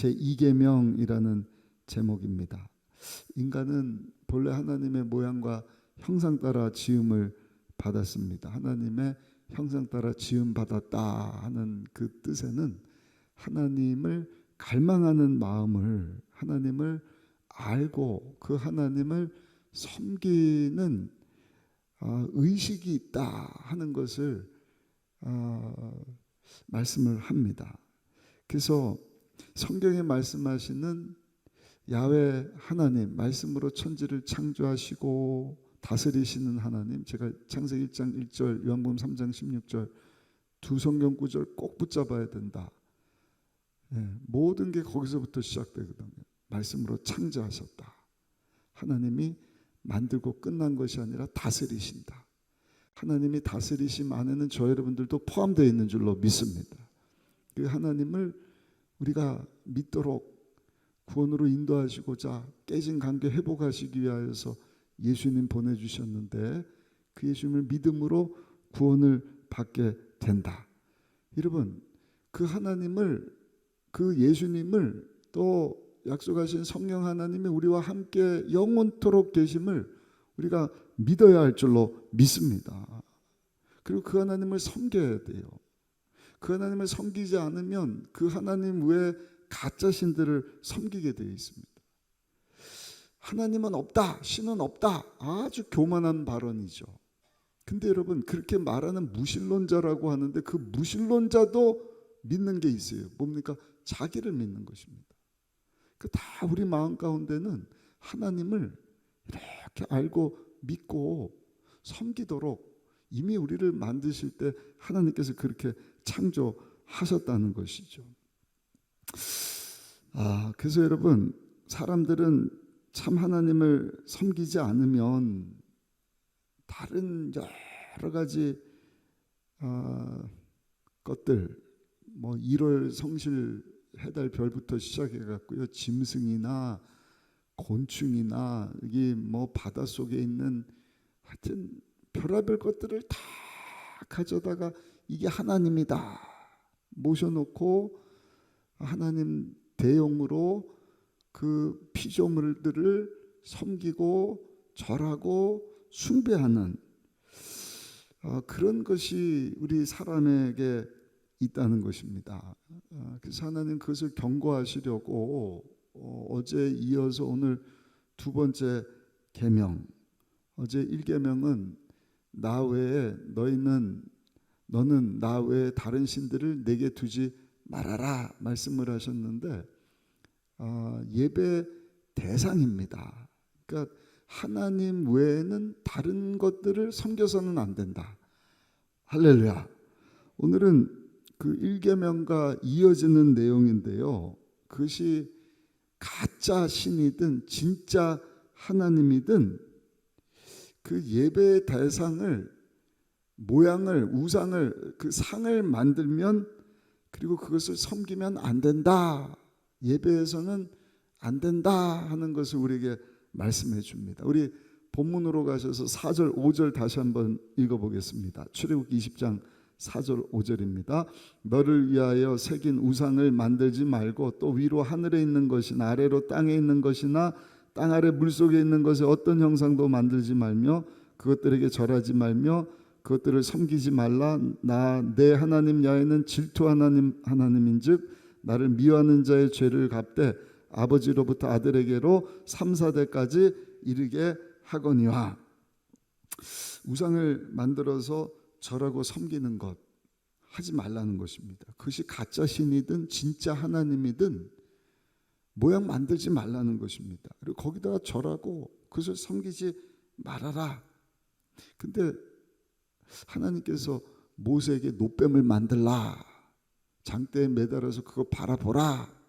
제 2계명이라는 제목입니다. 인간은 본래 하나님의 모양과 형상 따라 지음을 받았습니다. 하나님의 형상 따라 지음 받았다 하는 그 뜻에는 하나님을 갈망하는 마음을 하나님을 알고 그 하나님을 섬기는 아, 의식이 있다 하는 것을 아, 말씀을 합니다. 그래서 성경에 말씀하시는 야외 하나님 말씀으로 천지를 창조하시고 다스리시는 하나님 제가 창세기 1장 1절 요한복음 3장 16절 두 성경 구절 꼭 붙잡아야 된다. 예, 모든 게 거기서부터 시작되거든요. 말씀으로 창조하셨다. 하나님이 만들고 끝난 것이 아니라 다스리신다. 하나님이 다스리심 안에는 저 여러분들도 포함되어 있는 줄로 믿습니다. 그 하나님을 우리가 믿도록 구원으로 인도하시고자 깨진 관계 회복하시기 위하여서 예수님 보내주셨는데 그 예수님을 믿음으로 구원을 받게 된다. 여러분 그 하나님을 그 예수님을 또 약속하신 성령 하나님이 우리와 함께 영원토록 계심을 우리가 믿어야 할 줄로 믿습니다. 그리고 그 하나님을 섬겨야 돼요. 그 하나님을 섬기지 않으면 그 하나님 외에 가짜 신들을 섬기게 되어 있습니다. 하나님은 없다, 신은 없다. 아주 교만한 발언이죠. 근데 여러분 그렇게 말하는 무신론자라고 하는데 그 무신론자도 믿는 게 있어요. 뭡니까? 자기를 믿는 것입니다. 그 다 우리 마음 가운데는 하나님을 이렇게 알고 믿고 섬기도록 이미 우리를 만드실 때 하나님께서 그렇게 창조하셨다는 것이죠. 아, 그래서 여러분, 사람들은 참 하나님을 섬기지 않으면 다른 여러 가지 어, 것들, 뭐 1월 성실 해달 별부터 시작해 갖고요, 짐승이나 곤충이나 이게 뭐 바다 속에 있는 하여튼 별의별 것들을 다 가져다가 이게 하나님이다 모셔놓고 하나님 대용으로 그 피조물들을 섬기고 절하고 숭배하는 어, 그런 것이 우리 사람에게 있다는 것입니다. 어, 그래서 하나님 그것을 경고하시려고 어, 어제 이어서 오늘 두 번째 계명 어제 1계명은 나 외에 너희는 너는 나 외에 다른 신들을 내게 두지 말아라 말씀을 하셨는데 어, 예배 대상입니다. 그러니까 하나님 외에는 다른 것들을 섬겨서는 안 된다. 할렐루야. 오늘은 그 1계명과 이어지는 내용인데요. 그것이 가짜 신이든 진짜 하나님이든 그 예배의 대상을 모양을 우상을 그 상을 만들면 그리고 그것을 섬기면 안 된다. 예배에서는 안 된다 하는 것을 우리에게 말씀해 줍니다. 우리 본문으로 가셔서 4절 5절 다시 한번 읽어 보겠습니다. 출애굽기 20장 4절 5절입니다. 너를 위하여 새긴 우상을 만들지 말고 또 위로 하늘에 있는 것이나 아래로 땅에 있는 것이나 땅 아래 물속에 있는 것에 어떤 형상도 만들지 말며 그것들에게 절하지 말며 그것들을 섬기지 말라 나 내 하나님 야훼는 질투 하나님 하나님인즉 나를 미워하는 자의 죄를 갚되 아버지로부터 아들에게로 3, 4대까지 이르게 하거니와 우상을 만들어서 절하고 섬기는 것 하지 말라는 것입니다. 그것이 가짜 신이든 진짜 하나님이든 모양 만들지 말라는 것입니다. 그리고 거기다가 절하고 그것을 섬기지 말아라. 근데 하나님께서 모세에게 노뱀을 만들라. 장대에 매달아서 그거 바라보라.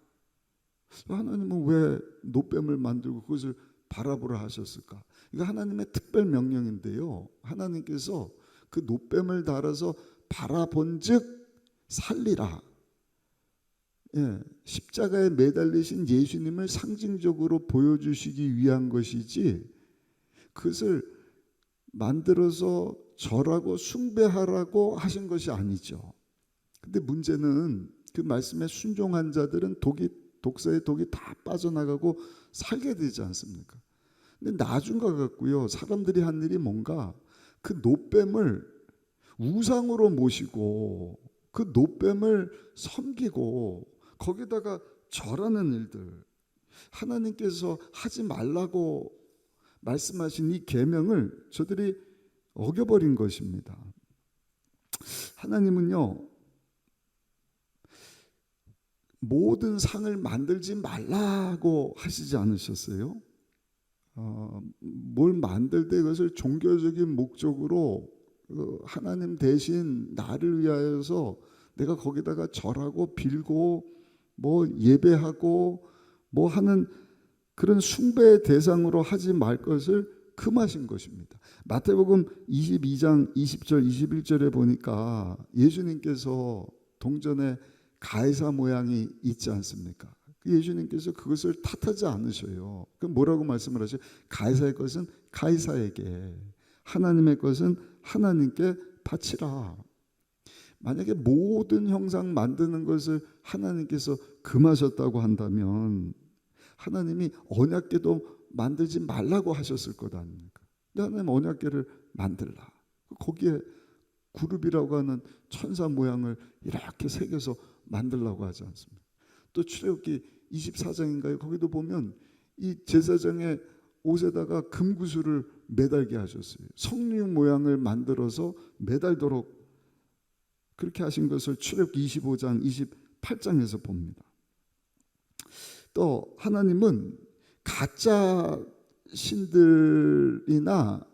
하나님은 왜 노뱀을 만들고 그것을 바라보라 하셨을까? 이거 하나님의 특별 명령인데요. 하나님께서 그 노뱀을 달아서 바라본즉 살리라. 예, 십자가에 매달리신 예수님을 상징적으로 보여주시기 위한 것이지 그것을 만들어서 절하고 숭배하라고 하신 것이 아니죠. 근데 문제는 그 말씀에 순종한 자들은 독이 독사의 독이 다 빠져나가고 살게 되지 않습니까? 근데 나중 가갖고요 사람들이 한 일이 뭔가 그 노뱀을 우상으로 모시고 그 노뱀을 섬기고 거기다가 절하는 일들 하나님께서 하지 말라고 말씀하신 이 계명을 저들이 어겨버린 것입니다. 하나님은요 모든 상을 만들지 말라고 하시지 않으셨어요? 어, 뭘 만들 때 그것을 종교적인 목적으로 어, 하나님 대신 나를 위하여서 내가 거기다가 절하고 빌고 뭐 예배하고 뭐 하는 그런 숭배의 대상으로 하지 말 것을 금하신 것입니다. 마태복음 22장 20절 21절에 보니까 예수님께서 동전에 가해사 모양이 있지 않습니까? 그 예수님께서 그것을 탓하지 않으셔요. 그 뭐라고 말씀을 하셔요? 가해사의 것은 가해사에게, 하나님의 것은 하나님께 바치라. 만약에 모든 형상 만드는 것을 하나님께서 금하셨다고 한다면 하나님이 언약궤도 만들지 말라고 하셨을 것 아닙니까? 하나님 언약궤를 만들라. 거기에 그룹이라고 하는 천사 모양을 이렇게 새겨서 만들라고 하지 않습니까? 또 출애굽기 24장인가요? 거기도 보면 이 제사장의 옷에다가 금구슬을 매달게 하셨어요. 성류 모양을 만들어서 매달도록 그렇게 하신 것을 출애굽기 25장 28장에서 봅니다. 또 하나님은 가짜 신들이나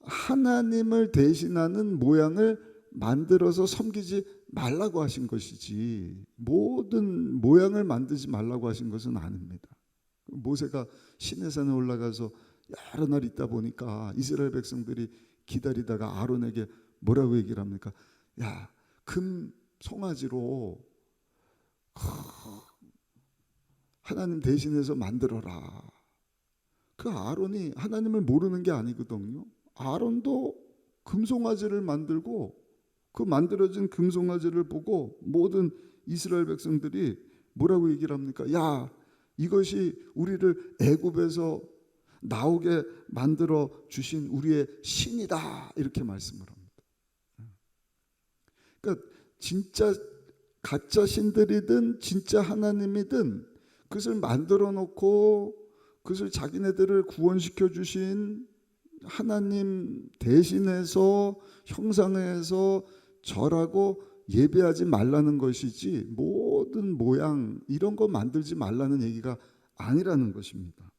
하나님을 대신하는 모양을 만들어서 섬기지 말라고 하신 것이지 모든 모양을 만들지 말라고 하신 것은 아닙니다. 모세가 시내산에 올라가서 여러 날 있다 보니까 이스라엘 백성들이 기다리다가 아론에게 뭐라고 얘기를 합니까? 야, 금 송아지로 하나님 대신해서 만들어라. 그 아론이 하나님을 모르는 게 아니거든요. 아론도 금송아지를 만들고 그 만들어진 금송아지를 보고 모든 이스라엘 백성들이 뭐라고 얘기를 합니까? 야, 이것이 우리를 애굽에서 나오게 만들어 주신 우리의 신이다 이렇게 말씀을 합니다. 그러니까 진짜 가짜 신들이든 진짜 하나님이든 그것을 만들어 놓고 그것을 자기네들을 구원시켜 주신 하나님 대신해서 형상해서 절하고 예배하지 말라는 것이지 모든 모양 이런 거 만들지 말라는 얘기가 아니라는 것입니다.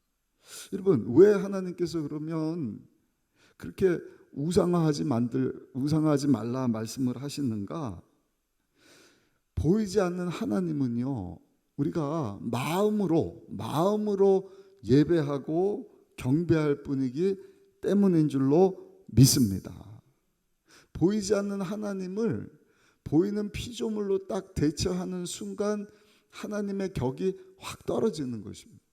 여러분 왜 하나님께서 그러면 그렇게 우상화하지 만들 우상화하지 말라 말씀을 하시는가? 보이지 않는 하나님은요 우리가 마음으로 마음으로 예배하고 경배할 뿐이기 때문인 줄로 믿습니다. 보이지 않는 하나님을 보이는 피조물로 딱 대처하는 순간 하나님의 격이 확 떨어지는 것입니다.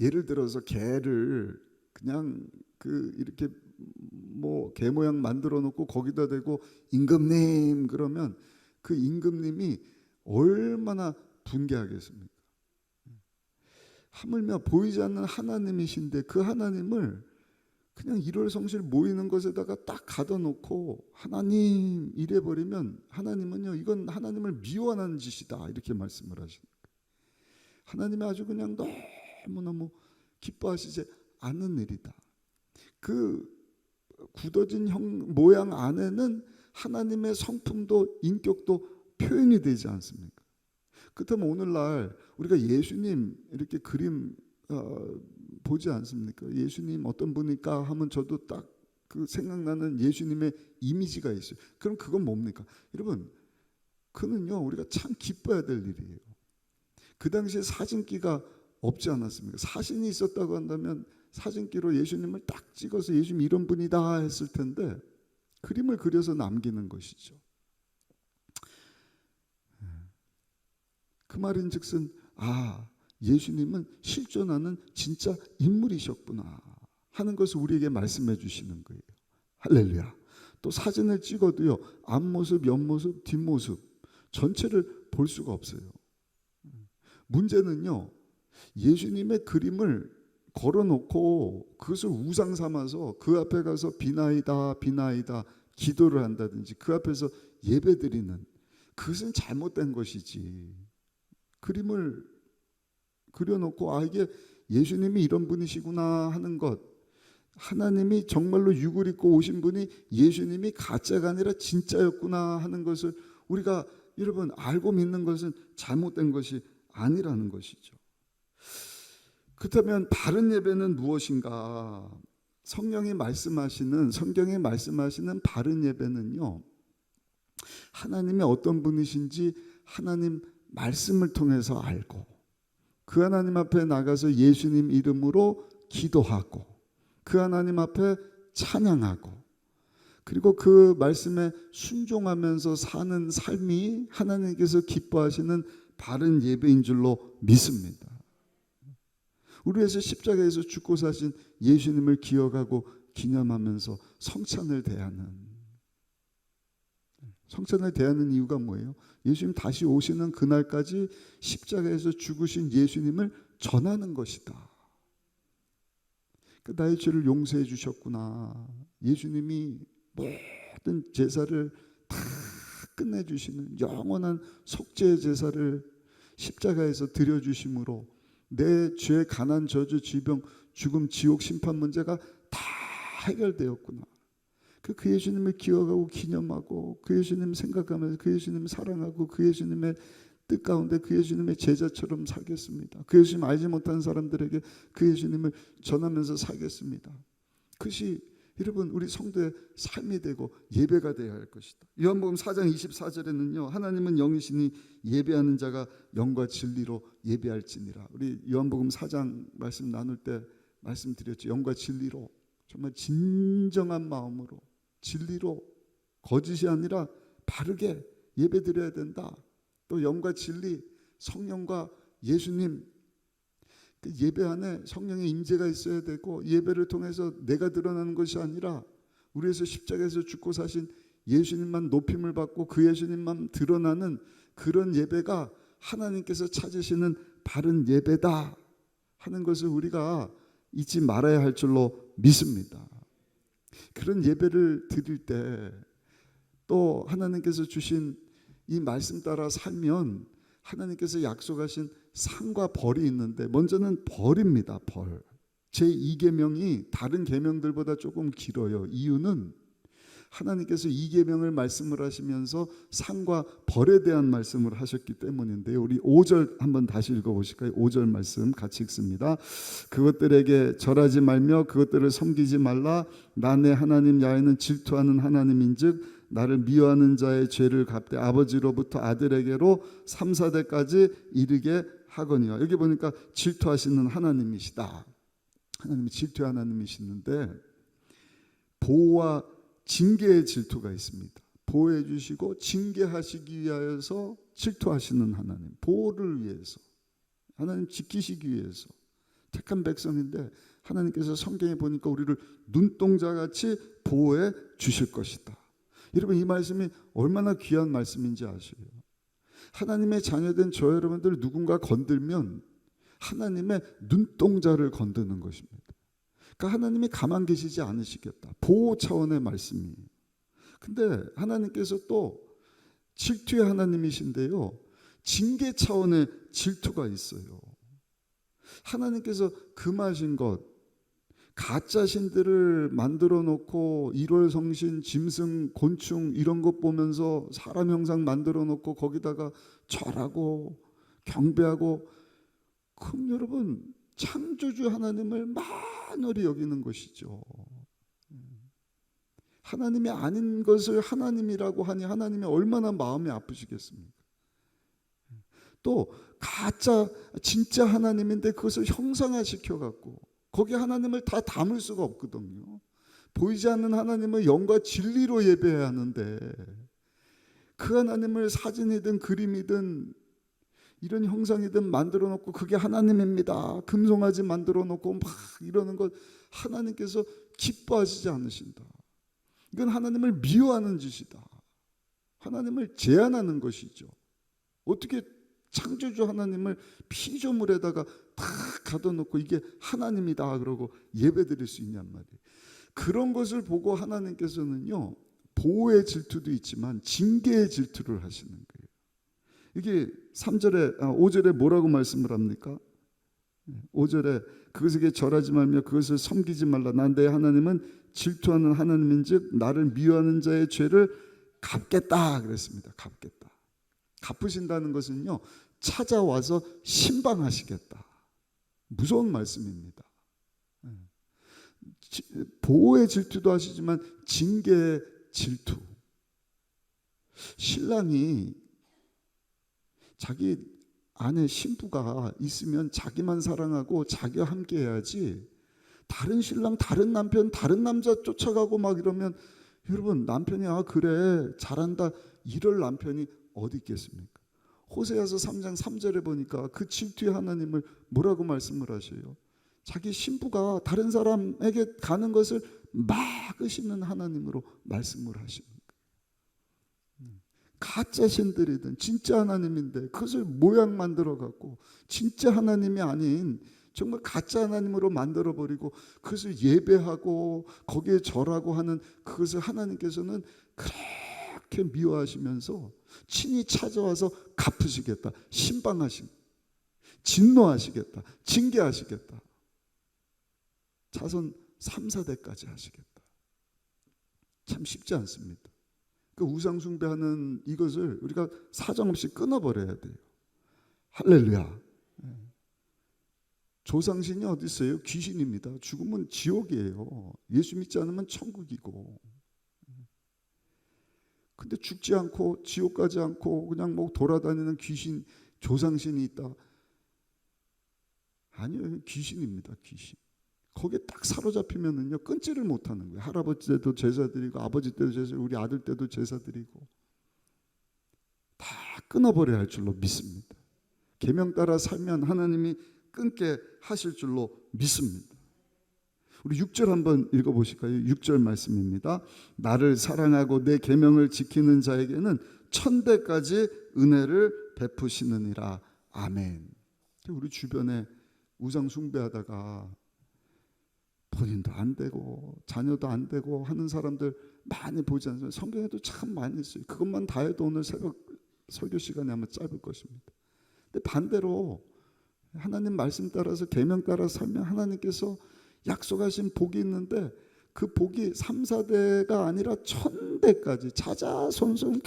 예를 들어서 개를 그냥 그 이렇게 뭐 개 모양 만들어 놓고 거기다 대고 임금님 그러면 그 임금님이 얼마나 분개하겠습니까? 하물며 보이지 않는 하나님이신데 그 하나님을 그냥 일월성실 모이는 것에다가 딱 가둬놓고 하나님 이래 버리면 하나님은요 이건 하나님을 미워하는 짓이다 이렇게 말씀을 하십니다. 하나님이 아주 그냥 너무 너무 기뻐하시지 않는 일이다. 그 굳어진 형 모양 안에는 하나님의 성품도 인격도 표현이 되지 않습니까? 그렇다면 오늘날 우리가 예수님 이렇게 그림 어, 보지 않습니까? 예수님 어떤 분일까 하면 저도 딱 그 생각나는 예수님의 이미지가 있어요. 그럼 그건 뭡니까? 여러분, 그는요 우리가 참 기뻐해야 될 일이에요. 그 당시에 사진기가 없지 않았습니까? 사진이 있었다고 한다면 사진기로 예수님을 딱 찍어서 예수님 이런 분이다 했을 텐데 그림을 그려서 남기는 것이죠. 그 말인 즉슨 아 예수님은 실존하는 진짜 인물이셨구나 하는 것을 우리에게 말씀해 주시는 거예요. 할렐루야. 또 사진을 찍어도요 앞모습, 옆모습, 뒷모습 전체를 볼 수가 없어요. 문제는요. 예수님의 그림을 걸어놓고 그것을 우상 삼아서 그 앞에 가서 비나이다 비나이다 기도를 한다든지 그 앞에서 예배 드리는 그것은 잘못된 것이지. 그림을 그려놓고 아 이게 예수님이 이런 분이시구나 하는 것 하나님이 정말로 육을 입고 오신 분이 예수님이 가짜가 아니라 진짜였구나 하는 것을 우리가 여러분 알고 믿는 것은 잘못된 것이 아니라는 것이죠. 그렇다면 바른 예배는 무엇인가? 성령이 말씀하시는 성경이 말씀하시는 바른 예배는요. 하나님이 어떤 분이신지 하나님 말씀을 통해서 알고 그 하나님 앞에 나가서 예수님 이름으로 기도하고 그 하나님 앞에 찬양하고 그리고 그 말씀에 순종하면서 사는 삶이 하나님께서 기뻐하시는 바른 예배인 줄로 믿습니다. 우리에서 십자가에서 죽고 사신 예수님을 기억하고 기념하면서 성찬을 대하는 성찬을 대하는 이유가 뭐예요? 예수님 다시 오시는 그날까지 십자가에서 죽으신 예수님을 전하는 것이다. 그 나의 죄를 용서해 주셨구나. 예수님이 모든 제사를 다 끝내 주시는 영원한 속죄의 제사를 십자가에서 드려 주심으로 내 죄, 가난, 저주, 질병, 죽음, 지옥, 심판 문제가 다 해결되었구나. 그, 그 예수님을 기억하고 기념하고 그 예수님 생각하면서 그 예수님 사랑하고 그 예수님의 뜻 가운데 그 예수님의 제자처럼 살겠습니다. 그 예수님 알지 못하는 사람들에게 그 예수님을 전하면서 살겠습니다. 그것이 여러분 우리 성도의 삶이 되고 예배가 되어야 할 것이다. 요한복음 4장 24절에는요. 하나님은 영이시니 예배하는 자가 영과 진리로 예배할지니라. 우리 요한복음 4장 말씀 나눌 때 말씀드렸죠. 영과 진리로 정말 진정한 마음으로 진리로 거짓이 아니라 바르게 예배드려야 된다. 또 영과 진리, 성령과 예수님 그 예배 안에 성령의 임재가 있어야 되고 예배를 통해서 내가 드러나는 것이 아니라 우리에서 십자가에서 죽고 사신 예수님만 높임을 받고 그 예수님만 드러나는 그런 예배가 하나님께서 찾으시는 바른 예배다 하는 것을 우리가 잊지 말아야 할 줄로 믿습니다. 그런 예배를 드릴 때 또 하나님께서 주신 이 말씀 따라 살면 하나님께서 약속하신 상과 벌이 있는데 먼저는 벌입니다. 벌. 제 2계명이 다른 계명들보다 조금 길어요. 이유는 하나님께서 2계명을 말씀을 하시면서 상과 벌에 대한 말씀을 하셨기 때문인데요. 우리 5절 한번 다시 읽어 보실까요? 5절 말씀 같이 읽습니다. 그것들에게 절하지 말며 그것들을 섬기지 말라. 나내 하나님 야훼는 질투하는 하나님인즉 나를 미워하는 자의 죄를 갚되 아버지로부터 아들에게로 3, 4대까지 이르게 하거니와 여기 보니까 질투하시는 하나님이시다. 하나님이 질투 하나님이시는데 보호와 징계의 질투가 있습니다. 보호해 주시고 징계하시기 위하여서 질투하시는 하나님. 보호를 위해서 하나님 지키시기 위해서 택한 백성인데 하나님께서 성경에 보니까 우리를 눈동자 같이 보호해 주실 것이다. 여러분 이 말씀이 얼마나 귀한 말씀인지 아세요? 하나님의 자녀된 저 여러분들 누군가 건들면 하나님의 눈동자를 건드는 것입니다. 그러니까 하나님이 가만 계시지 않으시겠다. 보호 차원의 말씀이에요. 근데 하나님께서 또 질투의 하나님이신데요. 징계 차원의 질투가 있어요. 하나님께서 금하신 것, 가짜 신들을 만들어 놓고 일월 성신, 짐승, 곤충 이런 것 보면서 사람 형상 만들어 놓고 거기다가 절하고 경배하고 그럼 여러분 창조주 하나님을 만월히 여기는 것이죠. 하나님이 아닌 것을 하나님이라고 하니 하나님이 얼마나 마음이 아프시겠습니까? 또 가짜 진짜 하나님인데 그것을 형상화 시켜 갖고 거기 하나님을 다 담을 수가 없거든요. 보이지 않는 하나님을 영과 진리로 예배해야 하는데 그 하나님을 사진이든 그림이든 이런 형상이든 만들어 놓고 그게 하나님입니다. 금송아지 만들어 놓고 막 이러는 것 하나님께서 기뻐하시지 않으신다. 이건 하나님을 미워하는 짓이다. 하나님을 제한하는 것이죠. 어떻게 창조주 하나님을 피조물에다가 다 가둬놓고 이게 하나님이다 그러고 예배드릴 수 있냔 말이에요. 그런 것을 보고 하나님께서는요 보호의 질투도 있지만 징계의 질투를 하시는 거예요. 이게 3절에 아 5절에 뭐라고 말씀을 합니까? 5절에 그것에게 절하지 말며 그것을 섬기지 말라. 난내 하나님은 질투하는 하나님인즉 나를 미워하는 자의 죄를 갚겠다 그랬습니다. 갚겠다. 갚으신다는 것은요 찾아와서 신방하시겠다. 무서운 말씀입니다. 예. 지- 보호의 질투도 하시지만 징계의 질투. 신랑이 자기 아내 신부가 있으면 자기만 사랑하고 자기와 함께 해야지 다른 신랑 다른 남편 다른 남자 쫓아가고 막 이러면 여러분 남편이 아 그래 잘한다 이럴 남편이 어디 있겠습니까? 호세아서 3장 3절에 보니까 그 질투의 하나님을 뭐라고 말씀을 하셔요? 자기 신부가 다른 사람에게 가는 것을 막으시는 하나님으로 말씀을. 음. 가짜 신들이든 진짜 하나님인데 그것을 모양 만들어 갖고 진짜 하나님이 아닌 정말 가짜 하나님으로 만들어 버리고 그것을 예배하고 거기에 절하고 하는 그것을 하나님께서는 그렇게 미워하시면서 친히 찾아와서 갚으시겠다. 신방하심. 진노하시겠다. 징계하시겠다. 자손 3, 4대까지 하시겠다. 참 쉽지 않습니다. 그 우상 숭배하는 이것을 우리가 사정없이 끊어버려야 돼요. 할렐루야. 예. 조상신이 어디 있어요? 귀신입니다. 죽으면 지옥이에요. 예수 믿지 않으면 천국이고. 근데 죽지 않고 지옥 가지 않고 그냥 뭐 돌아다니는 귀신 조상신이 있다. 아니요, 귀신입니다. 귀신. 거기에 딱 사로잡히면은요 끊지를 못하는 거예요. 할아버지 때도 제사 드리고 아버지 때도 제사 우리 아들 때도 제사 드리고 다 끊어버려야 할 줄로 믿습니다. 계명 따라 살면 하나님이 끊게 하실 줄로 믿습니다. 우리 6절 한번 읽어 보실까요? 6절 말씀입니다. 나를 사랑하고 내 계명을 지키는 자에게는 천대까지 은혜를 베푸시느니라. 아멘. 우리 주변에 우상 숭배하다가 본인도 안 되고 자녀도 안 되고 하는 사람들 많이 보지 않습니까? 성경에도 참 많이 있어요. 그것만 다 해도 오늘 새벽 설교 시간이 아마 짧을 것입니다. 근데 반대로 하나님 말씀 따라서 계명 따라 살면 하나님께서 약속하신 복이 있는데 그 복이 3, 4대가 아니라 천대까지 자자손손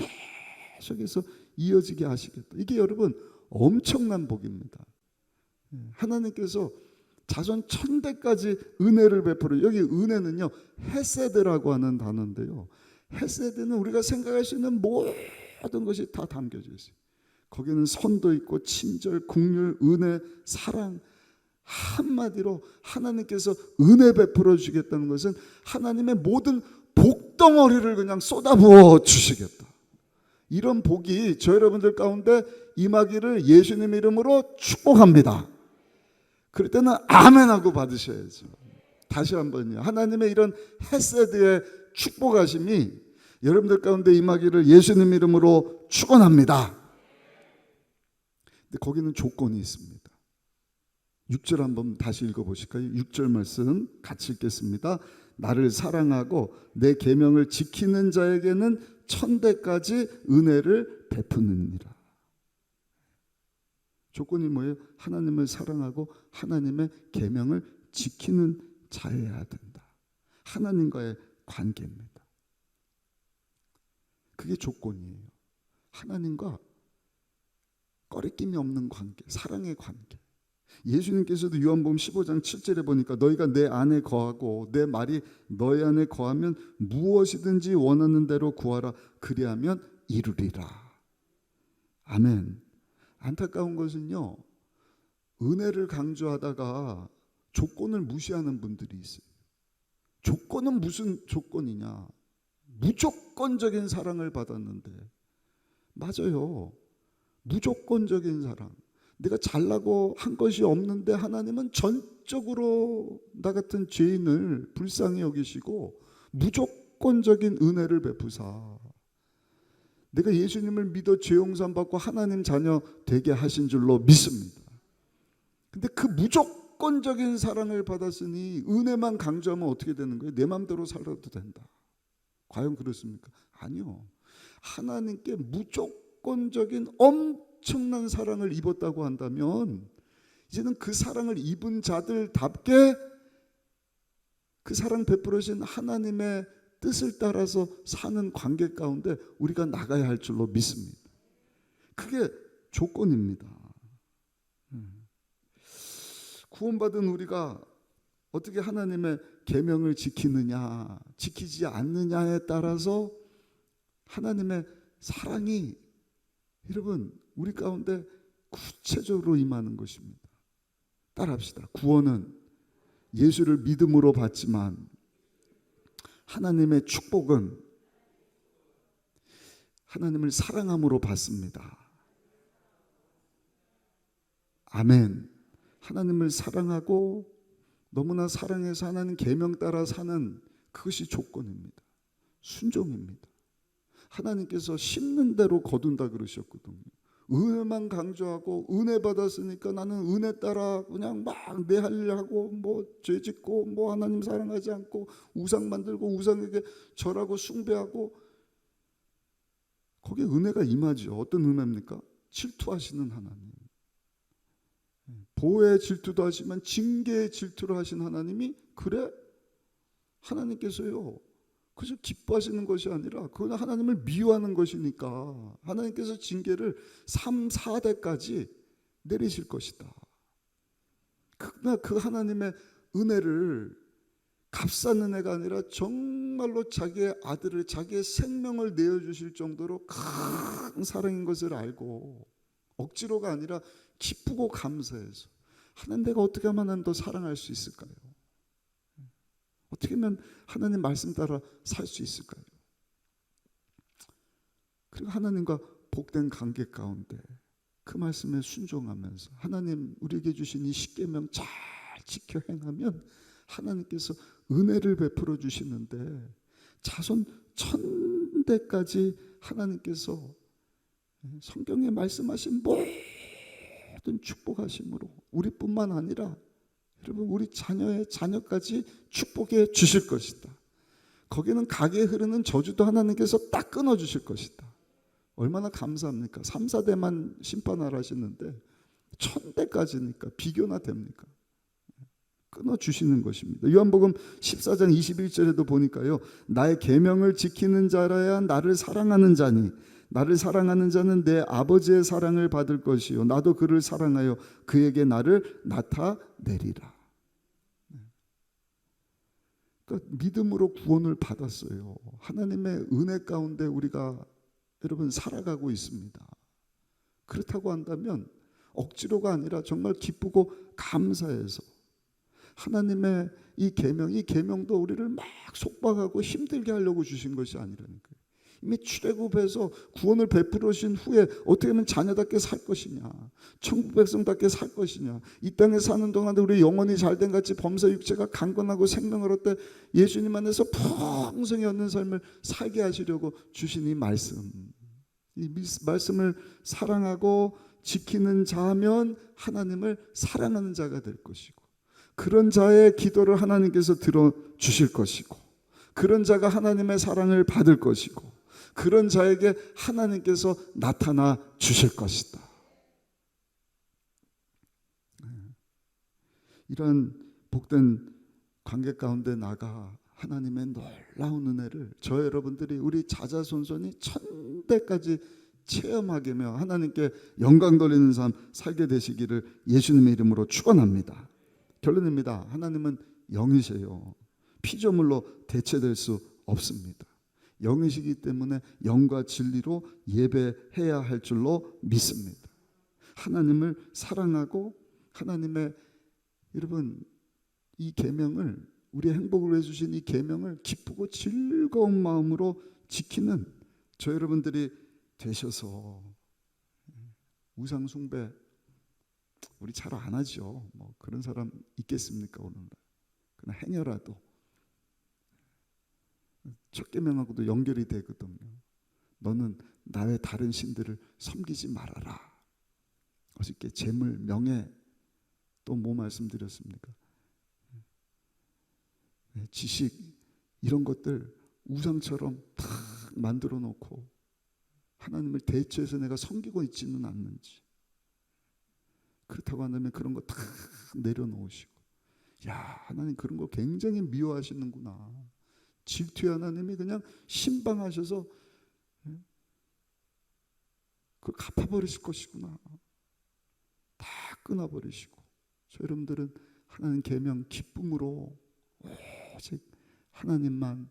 계속해서 이어지게 하시겠다. 이게 여러분 엄청난 복입니다. 예, 하나님께서 자손 천대까지 은혜를 베풀어 여기 은혜는요 헤세드라고 하는 단어인데요. 헤세드는 우리가 생각할 수 있는 모든 것이 다 담겨져 있어요. 거기는 선도 있고 친절, 국률, 은혜, 사랑 한마디로 하나님께서 은혜 베풀어 주시겠다는 것은 하나님의 모든 복덩어리를 그냥 쏟아부어 주시겠다. 이런 복이 저 여러분들 가운데 임하기를 예수님 이름으로 축복합니다. 그럴 때는 아멘하고 받으셔야죠. 다시 한번요. 하나님의 이런 헤세드의 축복하심이 여러분들 가운데 임하기를 예수님 이름으로 축원합니다. 근데 거기는 조건이 있습니다. 6절 한번 다시 읽어 보실까요? 6절 말씀 같이 읽겠습니다. 나를 사랑하고 내 계명을 지키는 자에게는 천대까지 은혜를 베푸느니라. 조건이 뭐예요? 하나님을 사랑하고 하나님의 계명을 지키는 자여야 된다. 하나님과의 관계입니다. 그게 조건이에요. 하나님과 꺼리낌이 없는 관계, 사랑의 관계. 예수님께서도 요한복음 15장 7절에 보니까 너희가 내 안에 거하고 내 말이 너희 안에 거하면 무엇이든지 원하는 대로 구하라 그리하면 이루리라. 아멘. 안타까운 것은요. 은혜를 강조하다가 조건을 무시하는 분들이 있어요. 조건은 무슨 조건이냐? 무조건적인 사랑을 받았는데 맞아요. 무조건적인 사랑. 내가 잘나고 한 것이 없는데 하나님은 전적으로 나 같은 죄인을 불쌍히 여기시고 무조건적인 은혜를 베푸사 내가 예수님을 믿어 죄 용서 받고 하나님 자녀 되게 하신 줄로 믿습니다. 근데 그 무조건적인 사랑을 받았으니 은혜만 강조하면 어떻게 되는 거예요? 내 마음대로 살아도 된다. 과연 그렇습니까? 아니요. 하나님께 무조건적인 엄청난 사랑을 입었다고 한다면 이제는 그 사랑을 입은 자들답게 그 사랑 베풀으신 하나님의 뜻을 따라서 사는 관계 가운데 우리가 나가야 할 줄로 믿습니다. 그게 조건입니다. 음. 구원받은 우리가 어떻게 하나님의 계명을 지키느냐, 지키지 않느냐에 따라서 하나님의 사랑이 여러분 우리 가운데 구체적으로 임하는 것입니다. 따라합시다. 구원은 예수를 믿음으로 받지만 하나님의 축복은 하나님을 사랑함으로 받습니다. 아멘. 하나님을 사랑하고 너무나 사랑해서 하나님 계명 따라 사는 그것이 조건입니다. 순종입니다. 하나님께서 심는 대로 거둔다 그러셨거든요. 은혜만 강조하고 은혜 받았으니까 나는 은혜 따라 그냥 막 내 할 일 하고 뭐 죄 짓고 뭐 하나님 사랑하지 않고 우상 만들고 우상에게 절하고 숭배하고 거기에 은혜가 임하죠. 어떤 은혜입니까? 질투하시는 하나님. 보호의 질투도 하시면 징계의 질투를 하신 하나님이 그래? 하나님께서요. 그저 기뻐하시는 것이 아니라 그건 하나님을 미워하는 것이니까 하나님께서 징계를 3, 4대까지 내리실 것이다. 그러나 그 하나님의 은혜를 값싼 은혜가 아니라 정말로 자기의 아들을 자기의 생명을 내어주실 정도로 큰 사랑인 것을 알고 억지로가 아니라 기쁘고 감사해서 하나님 내가 어떻게 하면 더 사랑할 수 있을까요? 어떻게 하면 하나님 말씀 따라 살 수 있을까요? 그리고 하나님과 복된 관계 가운데 그 말씀에 순종하면서 하나님 우리에게 주신 이 십계명 잘 지켜 행하면 하나님께서 은혜를 베풀어 주시는데 자손 천대까지 하나님께서 성경에 말씀하신 모든 축복하심으로 우리뿐만 아니라 여러분 우리 자녀의 자녀까지 축복해 주실 것이다. 거기는 가게에 흐르는 저주도 하나님께서 딱 끊어 주실 것이다. 얼마나 감사합니까? 3, 4대만 심판하라 하시는데 천대까지니까 비교나 됩니까? 끊어 주시는 것입니다. 요한복음 14장 21절에도 보니까요. 나의 계명을 지키는 자라야 나를 사랑하는 자니 나를 사랑하는 자는 내 아버지의 사랑을 받을 것이요 나도 그를 사랑하여 그에게 나를 나타 내리라. 그러니까 믿음으로 구원을 받았어요. 하나님의 은혜 가운데 우리가 여러분 살아가고 있습니다. 그렇다고 한다면 억지로가 아니라 정말 기쁘고 감사해서 하나님의 이 계명, 이 계명도 우리를 막 속박하고 힘들게 하려고 주신 것이 아니라는 거예요. 이미 출애굽해서 구원을 베풀으신 후에 어떻게 하면 자녀답게 살 것이냐, 천국 백성답게 살 것이냐, 이 땅에 사는 동안에 우리 영혼이 잘된 같이 범사 육체가 강건하고 생명을 얻되 예수님 안에서 풍성히 얻는 삶을 살게 하시려고 주신 이 말씀, 이 말씀을 사랑하고 지키는 자면 하나님을 사랑하는 자가 될 것이고. 그런 자의 기도를 하나님께서 들어 주실 것이고 그런 자가 하나님의 사랑을 받을 것이고 그런 자에게 하나님께서 나타나 주실 것이다. 이런 복된 관계 가운데 나가 하나님의 놀라운 은혜를 저 여러분들이 우리 자자손손이 천대까지 체험하게며 하나님께 영광 돌리는 삶 살게 되시기를 예수님의 이름으로 축원합니다. 결론입니다. 하나님은 영이세요. 피조물로 대체될 수 없습니다. 영이시기 때문에 영과 진리로 예배해야 할 줄로 믿습니다. 하나님을 사랑하고 하나님의 여러분 이 계명을 우리 행복을 해 주신 이 계명을 기쁘고 즐거운 마음으로 지키는 저 여러분들이 되셔서 우상 숭배 우리 잘 안 하죠. 뭐 그런 사람 있겠습니까 오늘날? 그러나 행여라도 첫 계명하고도 연결이 되거든요. 너는 나의 다른 신들을 섬기지 말아라. 어저께 재물, 명예 또 뭐 말씀드렸습니까? 네, 지식 이런 것들 우상처럼 탁 만들어 놓고 하나님을 대체해서 내가 섬기고 있지는 않는지 그렇다고 한다면 그런 거다 내려놓으시고 야 하나님 그런 거 굉장히 미워하시는구나 질투의 하나님이 그냥 신방하셔서 예? 그걸 갚아버리실 것이구나 다 끊어버리시고 저 여러분들은 하나님 계명 기쁨으로 오직 하나님만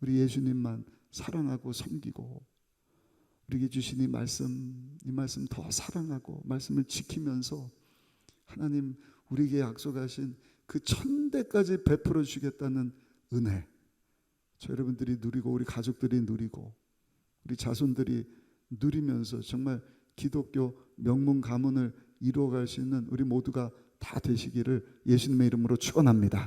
우리 예수님만 사랑하고 섬기고 우리에게 주신 이 말씀 이 말씀 더 사랑하고 말씀을 지키면서 하나님 우리에게 약속하신 그 천대까지 베풀어 주겠다는 은혜 저 여러분들이 누리고 우리 가족들이 누리고 우리 자손들이 누리면서 정말 기독교 명문 가문을 이루어갈 수 있는 우리 모두가 다 되시기를 예수님의 이름으로 축원합니다.